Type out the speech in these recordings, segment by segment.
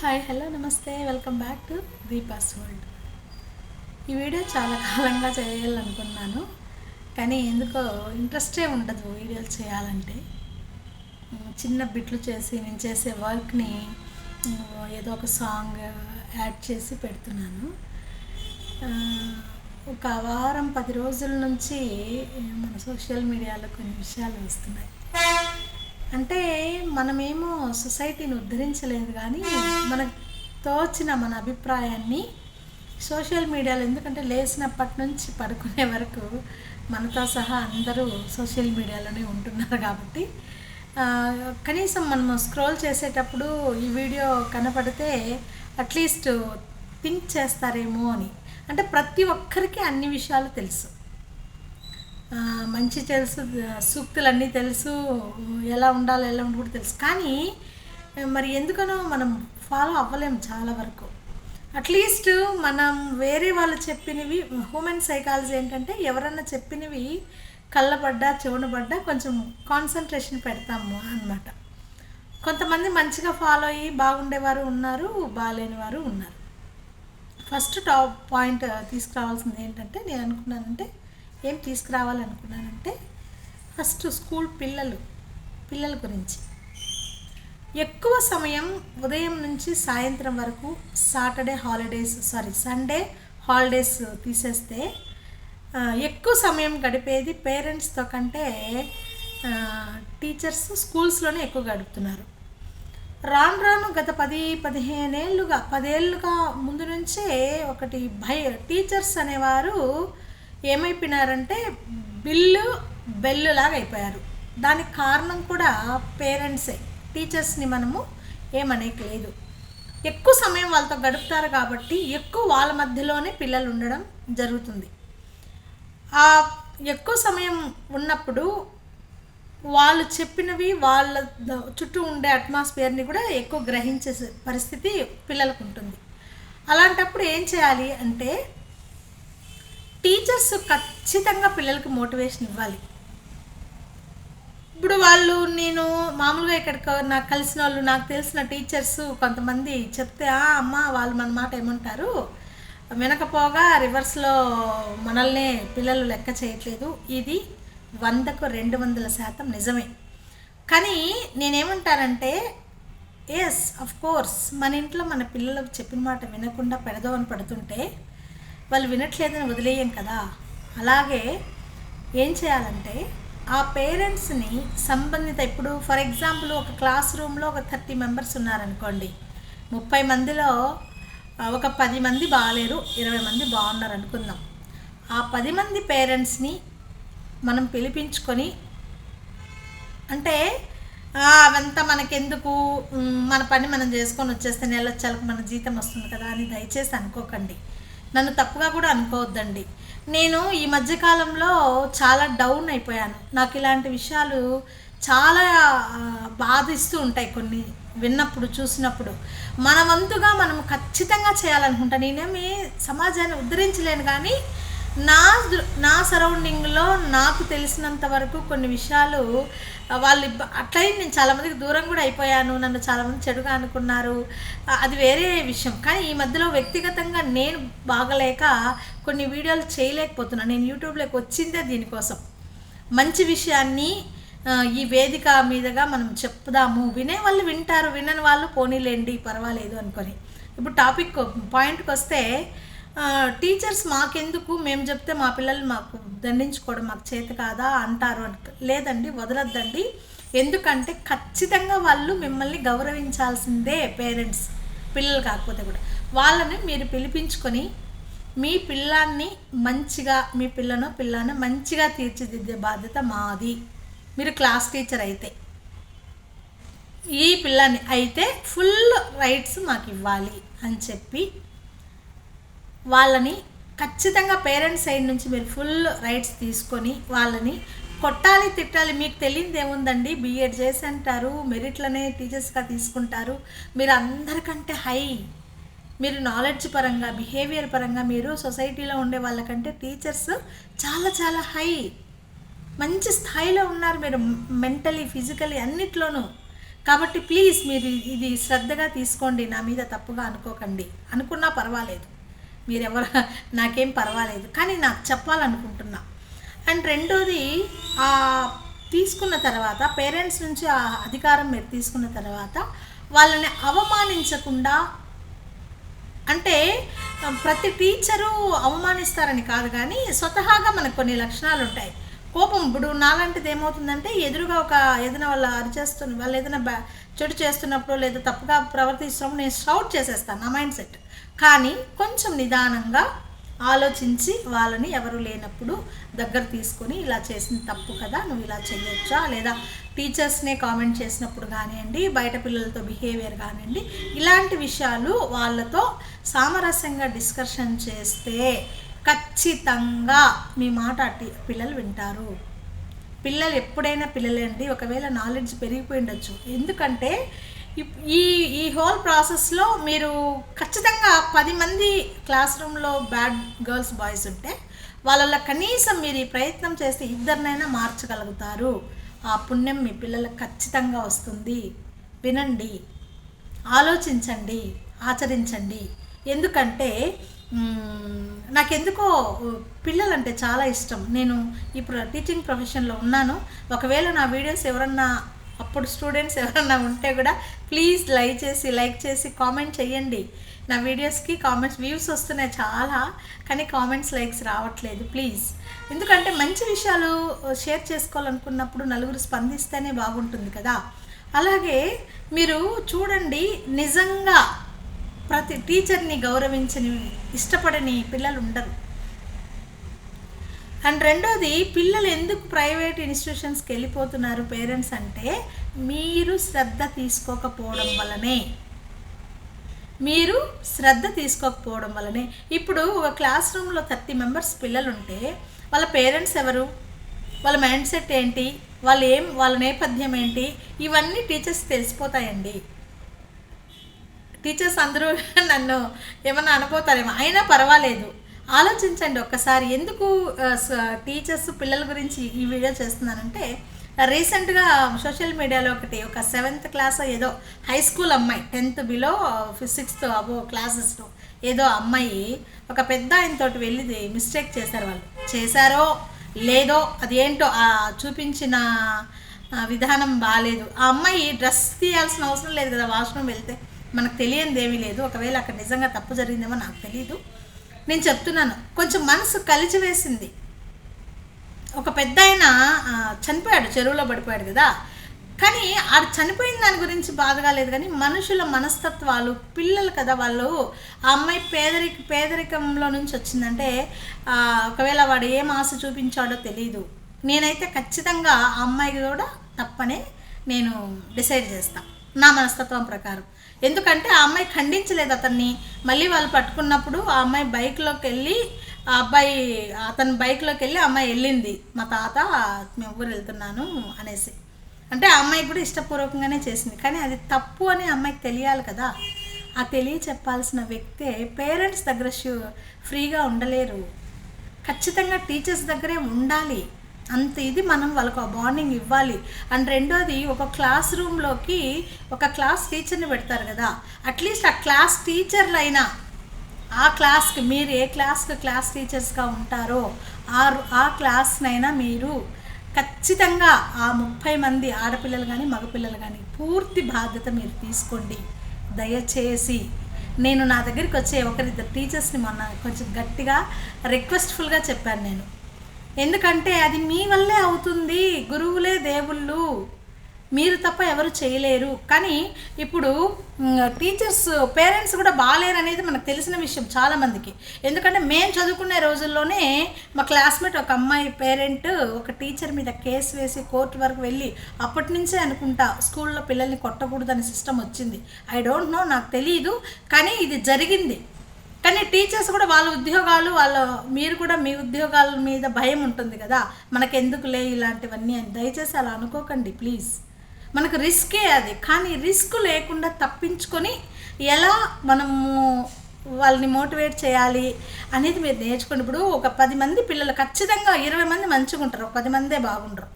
Hi hello నమస్తే. Welcome back to Deepa's world. ఈ video చాలా కాలంగా చేయాలనుకున్నాను కానీ ఎందుకో ఇంట్రెస్టే ఉండదు వీడియోలు చేయాలంటే. చిన్న బిట్లు చేసి నేను చేసే వర్క్ని ఏదో ఒక సాంగ్ యాడ్ చేసి పెడుతున్నాను. ఒక వారం పది రోజుల నుంచి మన సోషల్ మీడియాలో కొన్ని విషయాలు వస్తున్నాయి. అంటే మనమేమో సొసైటీని ఉద్ధరించలేదు కానీ మనకు తోచిన మన అభిప్రాయాన్ని సోషల్ మీడియాలో ఎందుకంటే లేచినప్పటి నుంచి పడుకునే వరకు మనతో సహా అందరూ సోషల్ మీడియాలోనే ఉంటున్నారు కాబట్టి కనీసం మనము స్క్రోల్ చేసేటప్పుడు ఈ వీడియో కనపడితే అట్లీస్ట్ థింక్ చేస్తారేమో అని. అంటే ప్రతి ఒక్కరికి అన్ని విషయాలు తెలుసు. మంచి తెలుసు సూక్తులన్నీ తెలుసు ఎలా ఉండాలో ఎలా ఉండి కూడా తెలుసు. కానీ మరి ఎందుకనో మనం ఫాలో అవ్వలేం చాలా వరకు. అట్లీస్ట్ మనం వేరే వాళ్ళు చెప్పినవి హ్యూమన్ సైకాలజీ ఏంటంటే ఎవరన్నా చెప్పినవి కళ్ళబడ్డా చెవునబడ్డా కొంచెం కాన్సన్ట్రేషన్ పెడతాము అన్నమాట. కొంతమంది మంచిగా ఫాలో అయ్యి బాగుండేవారు ఉన్నారు బాగాలేని వారు ఉన్నారు ఫస్ట్ టాప్ పాయింట్ తీసుకురావాల్సింది ఏంటంటే నేను అనుకున్నానంటే ఏం తీసుకురావాలనుకున్నానంటే ఫస్ట్ స్కూల్ పిల్లలు పిల్లల గురించి. ఎక్కువ సమయం ఉదయం నుంచి సాయంత్రం వరకు Saturday holidays sorry Sunday holidays తీసేస్తే ఎక్కువ సమయం గడిపేది పేరెంట్స్తో కంటే టీచర్స్ స్కూల్స్లోనే ఎక్కువ గడుపుతున్నారు. రాను రాను గత పది పదిహేనేళ్ళుగా పదేళ్ళుగా ముందు నుంచే ఒకటి భయ టీచర్స్ అనేవారు ఏమైపోయినారంటే బిల్లు బెల్లులాగా అయిపోయారు దానికి కారణం కూడా పేరెంట్సే. టీచర్స్ని మనము ఏమనేకి లేదు ఎక్కువ సమయం వాళ్ళతో గడుపుతారు కాబట్టి ఎక్కువ వాళ్ళ మధ్యలోనే పిల్లలు ఉండడం జరుగుతుంది. ఆ ఎక్కువ సమయం ఉన్నప్పుడు వాళ్ళు చెప్పినవి వాళ్ళ చుట్టూ ఉండే అట్మాస్ఫియర్ని కూడా ఎక్కువ గ్రహించే పరిస్థితి పిల్లలకు ఉంటుంది అలాంటప్పుడు ఏం చేయాలి అంటే టీచర్స్ ఖచ్చితంగా పిల్లలకి మోటివేషన్ ఇవ్వాలి. ఇప్పుడు వాళ్ళు నేను మామూలుగా ఇక్కడ నాకు కలిసిన వాళ్ళు నాకు తెలిసిన టీచర్స్ కొంతమంది చెప్తే అమ్మ వాళ్ళు మన మాట ఏమంటారు? వినకపోగా రివర్స్లో మనల్నే పిల్లలు లెక్క చేయట్లేదు. ఇది వందకు రెండు వందల శాతం నిజమే. కానీ నేనేమంటానంటే ఎస్ అఫ్ కోర్స్ మన ఇంట్లో మన పిల్లలకు చెప్పిన మాట వినకుండా పెడదామని పడుతుంటే వాళ్ళు వినట్లేదని వదిలేయం కదా. అలాగే ఏం చేయాలంటే ఆ పేరెంట్స్ని సంబంధిత ఇప్పుడు ఫర్ ఎగ్జాంపుల్ ఒక క్లాస్ రూమ్లో ఒక థర్టీ మెంబర్స్ ఉన్నారనుకోండి. ముప్పై మందిలో ఒక పది మంది బాగాలేరు ఇరవై మంది బాగున్నారు అనుకుందాం. ఆ పది మంది పేరెంట్స్ని మనం పిలిపించుకొని అంటే అవంతా మనకెందుకు? మన పని మనం చేసుకొని వచ్చేస్తే నెల నెలొచ్చాలకు మన జీతం వస్తుంది కదా అని దయచేసి అనుకోకండి. నన్ను తప్పుగా కూడా అనుకోవద్దండి. నేను ఈ మధ్యకాలంలో చాలా డౌన్ అయిపోయాను. నాకు ఇలాంటి విషయాలు చాలా బాధిస్తూ ఉంటాయి కొన్ని విన్నప్పుడు చూసినప్పుడు. మన వంతుగా మనం ఖచ్చితంగా చేయాలనుకుంటా. నేనేమి సమాజాన్ని ఉద్ధరించలేను కానీ నా దృ- నా సరౌండింగ్లో నాకు తెలిసినంత వరకు కొన్ని విషయాలు వాళ్ళు అట్లయి నేను చాలామందికి దూరం కూడా అయిపోయాను నన్ను చాలామంది చెడుగా అనుకున్నారు. అది వేరే విషయం. కానీ ఈ మధ్యలో వ్యక్తిగతంగా నేను బాగలేక కొన్ని వీడియోలు చేయలేకపోతున్నాను నేను యూట్యూబ్లోకి వచ్చిందే దీనికోసం. మంచి విషయాన్ని ఈ వేదిక మీదుగా మనం చెప్దాము. వినే వాళ్ళు వింటారు వినని వాళ్ళు పోనీలేండి పర్వాలేదు అనుకొని. ఇప్పుడు టాపిక్ పాయింట్కి వస్తే టీచర్స్ మాకెందుకు? మేము చెప్తే మా పిల్లలు మాకు దండించుకోవడం మాకు చేతి కాదా అంటారు లేదండి వదలద్దండి. ఎందుకంటే ఖచ్చితంగా వాళ్ళు మిమ్మల్ని గౌరవించాల్సిందే పేరెంట్స్ పిల్లలు కాకపోతే కూడా. వాళ్ళని మీరు పిలిపించుకొని మీ పిల్లాన్ని మంచిగా మీ పిల్లను పిల్లాన్ని మంచిగా తీర్చిదిద్దే బాధ్యత మాది. మీరు క్లాస్ టీచర్ అయితే ఈ పిల్లని అయితే ఫుల్ రైట్స్ మాకు ఇవ్వాలి అని చెప్పి వాళ్ళని ఖచ్చితంగా పేరెంట్స్ సైడ్ నుంచి మీరు ఫుల్ రైట్స్ తీసుకొని వాళ్ళని కొట్టాలి తిట్టాలి. మీకు తెలియదు ఏముందండి? బీఎడ్ చేసి అంటారు మెరిట్లనే టీచర్స్గా తీసుకుంటారు. మీరు అందరికంటే హై. మీరు నాలెడ్జ్ పరంగా బిహేవియర్ పరంగా మీరు సొసైటీలో ఉండే వాళ్ళకంటే టీచర్స్ చాలా చాలా హై. మంచి స్థాయిలో ఉన్నారు మీరు మెంటలీ ఫిజికలీ అన్నిట్లోనూ. కాబట్టి ప్లీజ్ మీరు ఇది శ్రద్ధగా తీసుకోండి. నా మీద తప్పుగా అనుకోకండి. అనుకున్నా పర్వాలేదు. మీరెవరు? నాకేం పర్వాలేదు. కానీ నాకు చెప్పాలనుకుంటున్నా. అండ్ రెండోది తీసుకున్న తర్వాత పేరెంట్స్ నుంచి ఆ అధికారం మీరు తీసుకున్న తర్వాత వాళ్ళని అవమానించకుండా అంటే ప్రతి టీచరు అవమానిస్తారని కాదు కానీ స్వతహాగా మనకు కొన్ని లక్షణాలు ఉంటాయి కోపం ఇప్పుడు నాలాంటిది ఏమవుతుందంటే ఎదురుగా ఒక ఏదైనా వాళ్ళు అరిచేస్తున్న వాళ్ళు ఏదైనా చెడు చేస్తున్నప్పుడు లేదా తప్పుగా ప్రవర్తిస్తున్నప్పుడు నేను షౌట్ చేసేస్తాను నా మైండ్ సెట్. కానీ కొంచెం నిదానంగా ఆలోచించి వాళ్ళని ఎవరు లేనప్పుడు దగ్గర తీసుకొని ఇలా చేసిన తప్పు కదా నువ్వు ఇలా చేయొచ్చా లేదా టీచర్స్నే కామెంట్ చేసినప్పుడు కానివ్వండి బయట పిల్లలతో బిహేవియర్ కానివ్వండి ఇలాంటి విషయాలు వాళ్ళతో సామరస్యంగా డిస్కషన్ చేస్తే ఖచ్చితంగా మీ మాట పిల్లలు వింటారు. పిల్లలు ఎప్పుడైనా పిల్లలండి ఒకవేళ నాలెడ్జ్ పెరిగిపోయి ఉండొచ్చు. ఎందుకంటే ఈ ఈ హోల్ ప్రాసెస్లో మీరు ఖచ్చితంగా పది మంది క్లాస్ రూమ్లో బ్యాడ్ గర్ల్స్ బాయ్స్ ఉంటే వాళ్ళలో కనీసం మీరు ఈ ప్రయత్నం చేస్తే ఇద్దరినైనా మార్చగలుగుతారు. ఆ పుణ్యం మీ పిల్లలకు ఖచ్చితంగా వస్తుంది. వినండి ఆలోచించండి ఆచరించండి. ఎందుకంటే నాకెందుకో పిల్లలంటే చాలా ఇష్టం. నేను ఇప్పుడు టీచింగ్ ప్రొఫెషన్లో ఉన్నాను. ఒకవేళ నా వీడియోస్ ఎవరన్నా అప్పుడు స్టూడెంట్స్ ఎవరన్నా ఉంటే కూడా ప్లీజ్ లైక్ చేసి లైక్ చేసి కామెంట్ చేయండి నా వీడియోస్కి కామెంట్స్ వ్యూస్ వస్తున్నాయి చాలా కానీ కామెంట్స్ లైక్స్ రావట్లేదు ప్లీజ్ ఎందుకంటే మంచి విషయాలు షేర్ చేసుకోవాలనుకున్నప్పుడు నలుగురు స్పందిస్తేనే బాగుంటుంది కదా. అలాగే మీరు చూడండి నిజంగా ప్రతి టీచర్ని గౌరవించని ఇష్టపడని పిల్లలు ఉండరు. అండ్ రెండోది పిల్లలు ఎందుకు ప్రైవేట్ ఇన్స్టిట్యూషన్స్కి వెళ్ళిపోతున్నారు పేరెంట్స్ అంటే మీరు శ్రద్ధ తీసుకోకపోవడం వల్లనే. మీరు శ్రద్ధ తీసుకోకపోవడం వల్లనే. ఇప్పుడు ఒక క్లాస్ రూమ్లో థర్టీ మెంబర్స్ పిల్లలు ఉంటే వాళ్ళ పేరెంట్స్ ఎవరు? వాళ్ళ మైండ్ సెట్ ఏంటి? వాళ్ళు ఏం వాళ్ళ నేపథ్యం ఏంటి? ఇవన్నీ టీచర్స్ తెలిసిపోతాయండి. టీచర్స్ అందరూ నన్ను ఏమన్నా అనుకోతారేమో. అయినా పర్వాలేదు. ఆలోచించండి ఒక్కసారి. ఎందుకు టీచర్స్ పిల్లల గురించి ఈ వీడియో చేస్తున్నానంటే రీసెంట్గా సోషల్ మీడియాలో ఒకటి ఒక సెవెంత్ క్లాస్ ఏదో హై స్కూల్ అమ్మాయి టెన్త్ బిలో సిక్స్త్ అబో క్లాసెస్లో ఏదో అమ్మాయి ఒక పెద్ద ఆయనతోటి వెళ్ళిది మిస్టేక్ చేశారు వాళ్ళు. చేశారో లేదో అది ఏంటో ఆ చూపించిన విధానం బాగాలేదు ఆ అమ్మాయి డ్రెస్ తీయాల్సిన అవసరం లేదు కదా వాష్రూమ్ వెళ్తే. మనకు తెలియంది ఏమీ లేదు. ఒకవేళ అక్కడ నిజంగా తప్పు జరిగిందేమో నాకు తెలియదు నేను చెప్తున్నాను. కొంచెం మనసు కలిచివేసింది ఒక పెద్ద ఆయన చనిపోయాడు చెరువులో పడిపోయాడు కదా. కానీ ఆడు చనిపోయిన దాని గురించి బాధగా లేదు కానీ మనుషుల మనస్తత్వాలు పిల్లలు కదా వాళ్ళు. ఆ అమ్మాయి పేదరిక పేదరికంలో నుంచి వచ్చిందంటే ఒకవేళ వాడు ఏం ఆశ చూపించాడో తెలియదు నేనైతే ఖచ్చితంగా ఆ అమ్మాయికి కూడా తప్పనే నేను డిసైడ్ చేస్తాను నా మనస్తత్వం ప్రకారం. ఎందుకంటే ఆ అమ్మాయి ఖండించలేదు అతన్ని. మళ్ళీ వాళ్ళు పట్టుకున్నప్పుడు ఆ అమ్మాయి బైక్లోకి వెళ్ళి ఆ అబ్బాయి అతని బైక్లోకి వెళ్ళి ఆ అమ్మాయి వెళ్ళింది. మా తాత మేము ఊరు వెళ్తున్నాను అనేసి. అంటే ఆ అమ్మాయి కూడా ఇష్టపూర్వకంగానే చేసింది. కానీ అది తప్పు అని అమ్మాయికి తెలియాలి కదా. ఆ తెలియ చెప్పాల్సిన వ్యక్తే పేరెంట్స్ దగ్గర షూ ఫ్రీగా ఉండలేరు. ఖచ్చితంగా టీచర్స్ దగ్గరే ఉండాలి. అంత ఇది మనం వాళ్ళకు ఆ బాండింగ్ ఇవ్వాలి. అండ్ రెండోది ఒక క్లాస్ రూమ్లోకి ఒక క్లాస్ టీచర్ని పెడతారు కదా. అట్లీస్ట్ ఆ క్లాస్ టీచర్లు అయినా ఆ క్లాస్కి మీరు ఏ క్లాస్కి క్లాస్ టీచర్స్గా ఉంటారో ఆ ఆ క్లాస్నైనా మీరు ఖచ్చితంగా ఆ ముప్పై మంది ఆడపిల్లలు కానీ మగపిల్లలు కానీ పూర్తి బాధ్యత మీరు తీసుకోండి. దయచేసి నేను నా దగ్గరికి వచ్చే ఒకరిద్దరు టీచర్స్ని మొన్న కొంచెం గట్టిగా రిక్వెస్ట్ఫుల్గా చెప్పాను నేను. ఎందుకంటే అది మీ వల్లే అవుతుంది. గురువులే దేవుళ్ళు. మీరు తప్ప ఎవరు చేయలేరు. కానీ ఇప్పుడు టీచర్స్ పేరెంట్స్ కూడా బాగాలేరు అనేది మనకు తెలిసిన విషయం చాలామందికి. ఎందుకంటే మేము చదువుకునే రోజుల్లోనే మా క్లాస్మేట్ ఒక అమ్మాయి పేరెంట్ ఒక టీచర్ మీద కేసు వేసి కోర్టు వరకు వెళ్ళి అప్పటి నుంచే అనుకుంటా స్కూల్లో పిల్లల్ని కొట్టకూడదని సిస్టమ్ వచ్చింది. ఐ డోంట్ నో నాకు తెలియదు కానీ ఇది జరిగింది. కానీ టీచర్స్ కూడా వాళ్ళ ఉద్యోగాలు వాళ్ళ మీరు కూడా మీ ఉద్యోగాల మీద భయం ఉంటుంది కదా. మనకెందుకులే ఇలాంటివన్నీ అని దయచేసి అలా అనుకోకండి ప్లీజ్. మనకు రిస్కే అది. కానీ రిస్క్ లేకుండా తప్పించుకొని ఎలా మనము వాళ్ళని మోటివేట్ చేయాలి అనేది మీరు నేర్చుకుని ఇప్పుడు ఒక పది మంది పిల్లలు ఖచ్చితంగా ఇరవై మంది మంచిగా ఉంటారు. ఒక పది మందే బాగుండరు.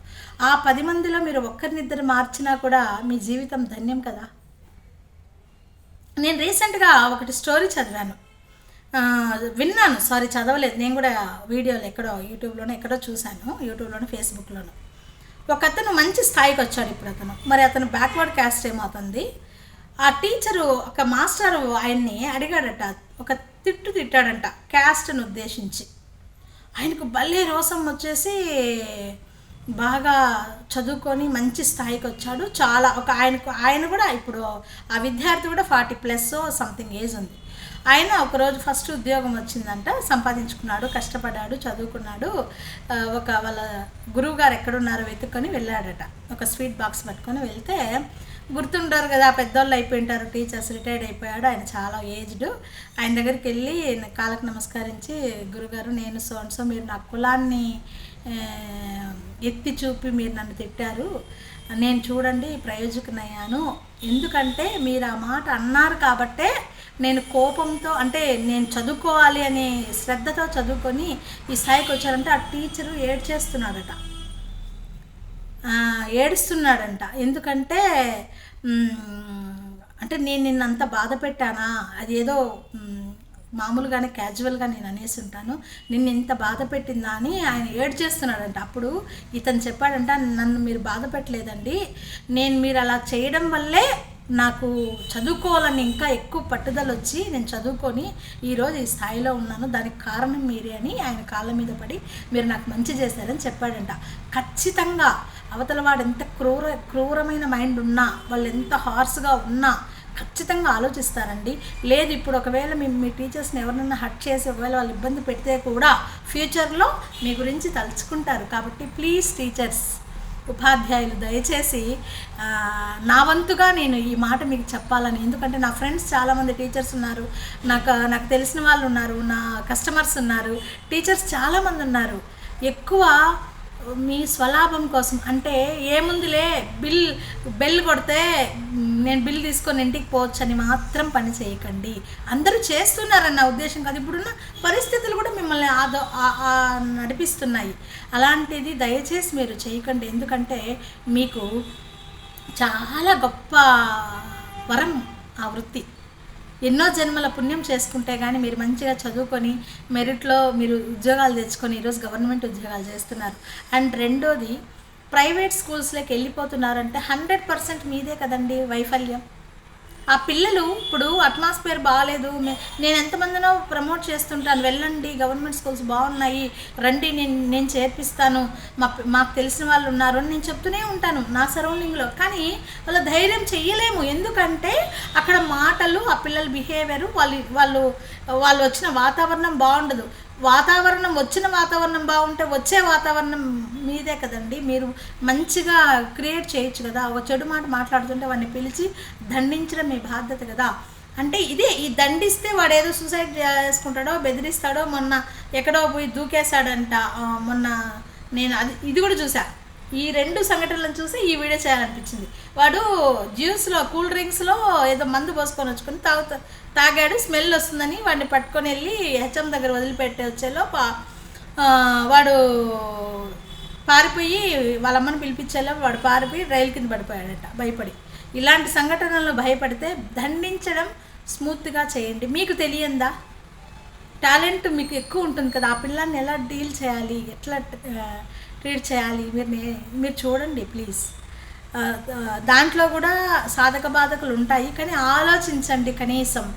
ఆ పది మందిలో మీరు ఒక్కరినిద్దరు మార్చినా కూడా మీ జీవితం ధన్యం కదా. నేను రీసెంట్గా ఒకటి స్టోరీ చదివాను. విన్నాను. సారీ చదవలేదు. నేను కూడా వీడియోలు ఎక్కడో యూట్యూబ్లోనే ఎక్కడో చూశాను. యూట్యూబ్లోనే ఫేస్బుక్లోనూ. ఒక అతను మంచి స్థాయికి వచ్చాడు ఇప్పుడు అతను. మరి అతను బ్యాక్వర్డ్ క్యాస్ట్ ఏమవుతుంది? ఆ టీచరు ఒక మాస్టర్ ఆయన్ని అడిగాడట. ఒక తిట్టు తిట్టాడంట క్యాస్ట్ను ఉద్దేశించి. ఆయనకు భలే రోసం వచ్చేసి బాగా చదువుకొని మంచి స్థాయికి వచ్చాడు. చాలా ఒక ఆయనకు ఆయన కూడా ఇప్పుడు ఆ విద్యార్థి కూడా ఫార్టీ ప్లస్ సంథింగ్ ఏజ్ ఉంది. ఆయన ఒకరోజు ఫస్ట్ ఉద్యోగం వచ్చిందంట సంపాదించుకున్నాడు కష్టపడ్డాడు చదువుకున్నాడు. ఒక వాళ్ళ గురువు గారు ఎక్కడున్నారో వెతుక్కొని వెళ్ళాడట. ఒక స్వీట్ బాక్స్ పట్టుకొని వెళ్తే గుర్తుంటారు కదా పెద్దోళ్ళు అయిపోయింటారు టీచర్స్ రిటైర్డ్ అయిపోయాడు ఆయన చాలా ఏజ్డ్. ఆయన దగ్గరికి వెళ్ళి కాళ్ళకు నమస్కరించి గురుగారు నేను సోన్సో సో మీరు నా కులాన్ని ఎత్తి చూపి మీరు నన్ను తిట్టారు. నేను చూడండి ప్రయోజకునయ్యాను. ఎందుకంటే మీరు ఆ మాట అన్నారు కాబట్టే నేను కోపంతో అంటే నేను చదువుకోవాలి అనే శ్రద్ధతో చదువుకొని ఈ స్థాయికి వచ్చారంటే ఆ టీచరు ఏడ్ చేస్తున్నాడట ఏడుస్తున్నాడంట. ఎందుకంటే అంటే నేను నిన్ను అంత బాధ పెట్టానా? అది ఏదో మామూలుగానే క్యాజువల్గా నేను అనేసి ఉంటాను. నిన్ను ఇంత బాధ పెట్టిందా అని ఆయన ఏడ్ చేస్తున్నాడంట అప్పుడు ఇతను చెప్పాడంట నన్ను మీరు బాధ పెట్టలేదండి. నేను మీరు అలా చేయడం వల్లే నాకు చదువుకోవాలని ఇంకా ఎక్కువ పట్టుదల వచ్చి నేను చదువుకొని ఈరోజు ఈ స్థాయిలో ఉన్నాను. దానికి కారణం మీరే అని ఆయన కాళ్ళ మీద పడి మీరు నాకు మంచి చేశారని చెప్పాడంట. ఖచ్చితంగా అవతల వాడు ఎంత క్రూర క్రూరమైన మైండ్ ఉన్నా వాళ్ళు ఎంత హార్స్గా ఉన్నా ఖచ్చితంగా ఆలోచిస్తారండి. లేదు ఇప్పుడు ఒకవేళ మీ మీ టీచర్స్ని ఎవరినైనా హట్ చేసి ఒకవేళ వాళ్ళు ఇబ్బంది పెడితే కూడా ఫ్యూచర్లో మీ గురించి తలుచుకుంటారు. కాబట్టి ప్లీజ్ టీచర్స్ ఉపాధ్యాయులు దయచేసి నా వంతుగా నేను ఈ మాట మీకు చెప్పాలని. ఎందుకంటే నా ఫ్రెండ్స్ చాలామంది టీచర్స్ ఉన్నారు. నాకు నాకు తెలిసిన వాళ్ళు ఉన్నారు. నా కస్టమర్స్ ఉన్నారు. టీచర్స్ చాలామంది ఉన్నారు. ఎక్కువ మీ స్వలాభం కోసం అంటే ఏముందిలే బిల్ బెల్ కొడితే నేను బిల్ తీసుకొని ఇంటికి పోవచ్చని మాత్రం పని చేయకండి. అందరూ చేస్తున్నారన్న ఉద్దేశం కాదు. ఇప్పుడున్న పరిస్థితులు కూడా మిమ్మల్ని ఆదో నడిపిస్తున్నాయి. అలాంటిది దయచేసి మీరు చేయకండి. ఎందుకంటే మీకు చాలా గొప్ప వరం ఆ వృత్తి. ఎన్నో జన్మల పుణ్యం చేసుకుంటే కానీ మీరు మంచిగా చదువుకొని మెరిట్లో మీరు ఉద్యోగాలు తెచ్చుకొని ఈరోజు గవర్నమెంట్ ఉద్యోగాలు చేస్తున్నారు. అండ్ రెండోది ప్రైవేట్ స్కూల్స్లోకి వెళ్ళిపోతున్నారంటే హండ్రెడ్ పర్సెంట్ మీదే కదండి వైఫల్యం. ఆ పిల్లలు ఇప్పుడు అట్మాస్ఫియర్ బాగాలేదు. నేను ఎంతమందినో ప్రమోట్ చేస్తుంటాను. వెళ్ళండి గవర్నమెంట్ స్కూల్స్ బాగున్నాయి. రండి నేను నేను చేర్పిస్తాను. మా మాకు తెలిసిన వాళ్ళు ఉన్నారు అని నేను చెప్తూనే ఉంటాను నా సరౌండింగ్లో. కానీ వాళ్ళ ధైర్యం చెయ్యలేము. ఎందుకంటే అక్కడ మాటలు ఆ పిల్లల బిహేవియర్ వాళ్ళు వాళ్ళు వాళ్ళు వచ్చిన వాతావరణం బాగుండదు. వాతావరణం వచ్చిన వాతావరణం బాగుంటే వచ్చే వాతావరణం మీదే కదండి. మీరు మంచిగా క్రియేట్ చేయొచ్చు కదా. ఒక చెడు మాట మాట్లాడుతుంటే వాడిని పిలిచి దండించడం మీ బాధ్యత కదా. అంటే ఇదే ఈ దండిస్తే వాడు ఏదో సూసైడ్ చేసుకుంటాడో బెదిరిస్తాడో మొన్న ఎక్కడో పోయి దూకేశాడంట. మొన్న నేను అది ఇది కూడా చూసా. ఈ రెండు సంఘటనలను చూసి ఈ వీడియో చేయాలనిపించింది. వాడు జ్యూస్లో కూల్ డ్రింక్స్లో ఏదో మందు పోసుకొని వచ్చుకొని తాగుతా తాగాడు స్మెల్ వస్తుందని వాడిని పట్టుకొని వెళ్ళి హెచ్ఎం దగ్గర వదిలిపెట్టే వచ్చేలోపు వాడు పారిపోయి వాళ్ళ అమ్మని పిలిపించేలో వాడు పారిపోయి రైలు కింద పడిపోయాడట భయపడి. ఇలాంటి సంఘటనలు భయపడితే దండించడం స్మూత్గా చేయండి. మీకు తెలియందా? టాలెంట్ మీకు ఎక్కువ ఉంటుంది కదా ఆ పిల్లాన్ని ఎలా డీల్ చేయాలి? ఎట్లా రీడ్ చేయాలి. మీరు మీరు చూడండి ప్లీజ్. దాంట్లో కూడా సాధక బాధకులు ఉంటాయి కానీ ఆలోచించండి కనీసం.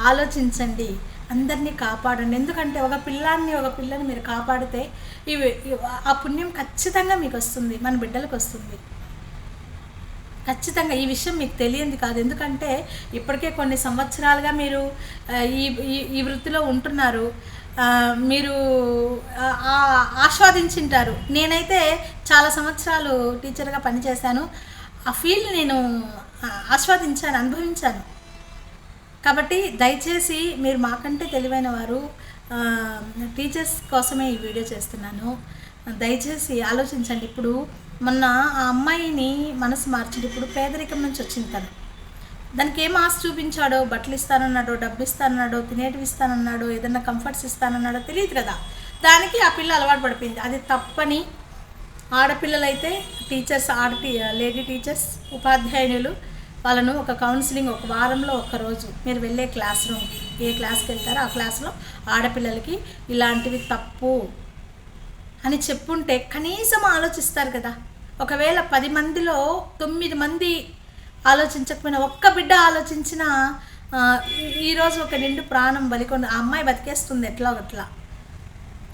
ఆలోచించండి. అందరినీ కాపాడండి. ఎందుకంటే ఒక పిల్లాన్ని ఒక పిల్లని మీరు కాపాడితే ఇవి ఆ పుణ్యం ఖచ్చితంగా మీకు వస్తుంది మన బిడ్డలకు వస్తుంది. ఖచ్చితంగా ఈ విషయం మీకు తెలియంది కాదు. ఎందుకంటే ఇప్పటికే కొన్ని సంవత్సరాలుగా మీరు ఈ ఈ- ఈ వృత్తిలో ఉంటున్నారు. మీరు ఆస్వాదించింటారు. నేనైతే చాలా సంవత్సరాలు టీచర్గా పనిచేశాను. ఆ ఫీల్డ్ నేను ఆస్వాదించాను అనుభవించాను. కాబట్టి దయచేసి మీరు మాకంటే తెలివైన వారు టీచర్స్ కోసమే ఈ వీడియో చేస్తున్నాను. దయచేసి ఆలోచించండి. ఇప్పుడు మొన్న ఆ అమ్మాయిని మనసు మార్చింది. ఇప్పుడు పేదరికం నుంచి వచ్చింది తను. దానికి ఏం ఆశ చూపించాడో బట్టలు ఇస్తానన్నాడో డబ్బు ఇస్తానన్నాడో తినేటివి ఇస్తానన్నాడో ఏదన్నా కంఫర్ట్స్ ఇస్తానన్నాడో తెలియదు కదా. దానికి ఆ పిల్ల అలవాటు పడిపోయింది. అది తప్పని ఆడపిల్లలైతే టీచర్స్ ఆడ లేడీ టీచర్స్ ఉపాధ్యాయునులు వాళ్ళను ఒక కౌన్సిలింగ్ ఒక వారంలో ఒక రోజు మీరు వెళ్ళే క్లాస్ రూమ్ ఏ క్లాస్కి వెళ్తారో ఆ క్లాస్లో ఆడపిల్లలకి ఇలాంటివి తప్పు అని చెప్పుంటే కనీసం ఆలోచిస్తారు కదా. ఒకవేళ పది మందిలో తొమ్మిది మంది ఆలోచించకపోయినా ఒక్క బిడ్డ ఆలోచించిన ఈరోజు ఒక నిండు ప్రాణం బలికొంది ఆ అమ్మాయి బతికేస్తుంది ఎట్లా ఒకట్లా.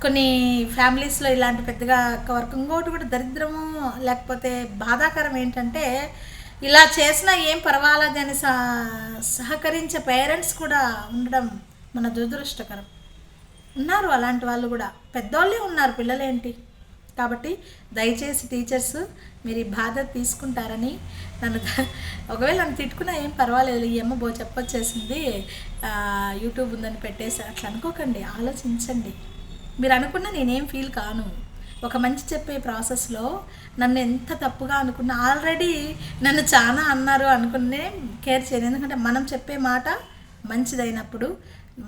కొన్ని ఫ్యామిలీస్లో ఇలాంటి పెద్దగా వర్క్ ఇంకోటి కూడా దరిద్రము లేకపోతే బాధాకరం ఏంటంటే ఇలా చేసినా ఏం పర్వాలేదు అని సహ- సహకరించే పేరెంట్స్ కూడా ఉండడం మన దురదృష్టకరం. ఉన్నారు అలాంటి వాళ్ళు కూడా. పెద్దోళ్ళే ఉన్నారు పిల్లలేంటి? కాబట్టి దయచేసి టీచర్స్ మీరు ఈ బాధ తీసుకుంటారని నన్ను ఒకవేళ నన్ను తిట్టుకున్నా ఏం పర్వాలేదు ఈ అమ్మ బో చెప్పొచ్చేసింది యూట్యూబ్ ఉందని పెట్టేసి అట్లా అనుకోకండి ఆలోచించండి. మీరు అనుకున్నా నేనేం ఫీల్ కాను. ఒక మంచి చెప్పే ప్రాసెస్లో నన్ను ఎంత తప్పుగా అనుకున్నా ఆల్రెడీ నన్ను చాలా అన్నారు అనుకునే కేర్ చేయను. ఎందుకంటే మనం చెప్పే మాట మంచిదైనప్పుడు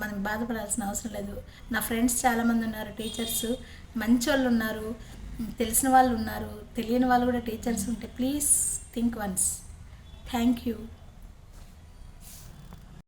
మనం బాధపడాల్సిన అవసరం లేదు. నా ఫ్రెండ్స్ చాలామంది ఉన్నారు టీచర్స్ మంచి వాళ్ళు ఉన్నారు. తెలిసిన వాళ్ళు ఉన్నారు తెలియని వాళ్ళు కూడా టీచర్స్ ఉంటే please think once thank you